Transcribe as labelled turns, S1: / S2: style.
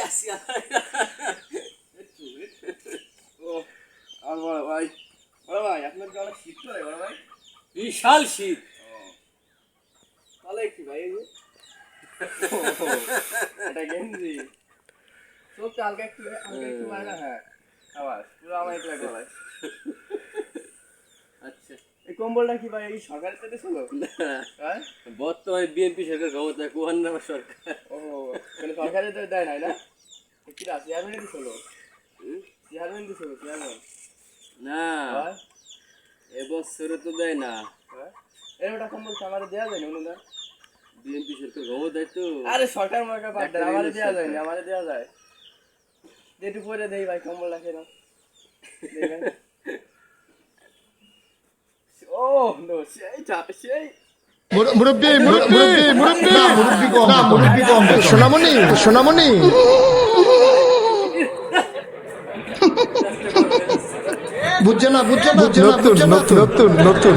S1: আসি আসি
S2: ও আর বড় ভাই বড় ভাই আপনার কি অনেক শীত বড় ভাই
S1: বিশাল শীত।
S2: তাহলে কি ভাই এটা গেঞ্জি। চোখটা হালকা একটু হালকা একটু মানে না হ্যাঁ। আবার পুরো আমার গলায়।
S1: আচ্ছা।
S2: এই কম্বলটা কি ভাই এই সরকারের থেকে ছিল? হ্যাঁ?
S1: বর্তমানে বিএনপি সরকার ক্ষমতা কুহান সরকার।
S2: ও সরকারে তো দেয় নাই না? কি না চেয়ারম্যান দিছিল চেয়ারম্যান দিছিল চেয়ারম্যান।
S1: না
S2: হ্যাঁ?
S1: এবছরে তো দেয় না।
S2: হ্যাঁ? এরকমটা কম্বল আমাদের দেওয়া যায় না অনুদান
S1: বিএনপি সরকার ক্ষমতায় তো।
S2: আরে সরকার বাদ আমাদের দেওয়া যায় না আমাদের দেওয়া যায়। যেটু পরে দেই ভাই কম্বল রাখে না ও নো সেই চা- সেই।
S3: মুরব্বী মুরব্বী মুরব্বী। সোনামণি সোনামণি। বুঝছে না বুঝছে না নতুন নতুন নতুন নতুন।